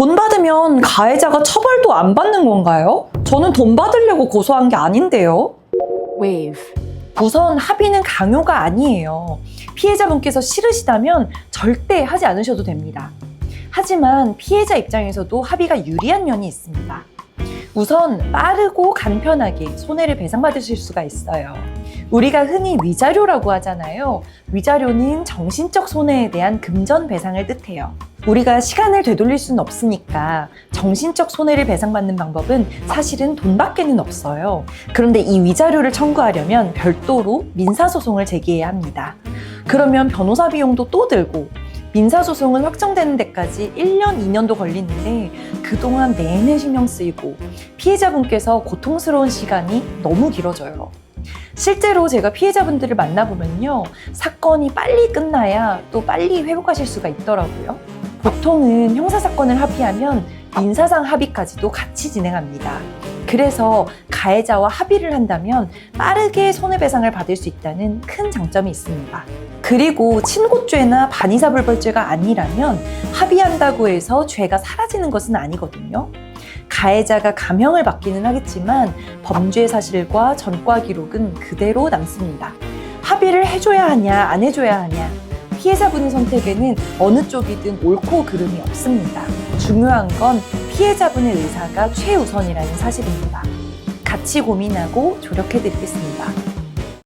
돈 받으면 가해자가 처벌도 안 받는 건가요? 저는 돈 받으려고 고소한 게 아닌데요. wave, 우선 합의는 강요가 아니에요. 피해자분께서 싫으시다면 절대 하지 않으셔도 됩니다. 하지만 피해자 입장에서도 합의가 유리한 면이 있습니다. 우선 빠르고 간편하게 손해를 배상받으실 수가 있어요. 우리가 흔히 위자료라고 하잖아요. 위자료는 정신적 손해에 대한 금전 배상을 뜻해요. 우리가 시간을 되돌릴 수는 없으니까 정신적 손해를 배상받는 방법은 사실은 돈밖에는 없어요. 그런데 이 위자료를 청구하려면 별도로 민사소송을 제기해야 합니다. 그러면 변호사 비용도 또 들고 민사소송은 확정되는 데까지 1년, 2년도 걸리는데 그동안 내내 신경 쓰이고 피해자분께서 고통스러운 시간이 너무 길어져요. 실제로 제가 피해자분들을 만나보면요. 사건이 빨리 끝나야 또 빨리 회복하실 수가 있더라고요. 보통은 형사사건을 합의하면 민사상 합의까지도 같이 진행합니다. 그래서 가해자와 합의를 한다면 빠르게 손해배상을 받을 수 있다는 큰 장점이 있습니다. 그리고 친고죄나 반의사불벌죄가 아니라면 합의한다고 해서 죄가 사라지는 것은 아니거든요. 가해자가 감형을 받기는 하겠지만 범죄 사실과 전과 기록은 그대로 남습니다. 합의를 해줘야 하냐, 안 해줘야 하냐. 피해자분의 선택에는 어느 쪽이든 옳고 그름이 없습니다. 중요한 건 피해자분의 의사가 최우선이라는 사실입니다. 같이 고민하고 조력해 드리겠습니다.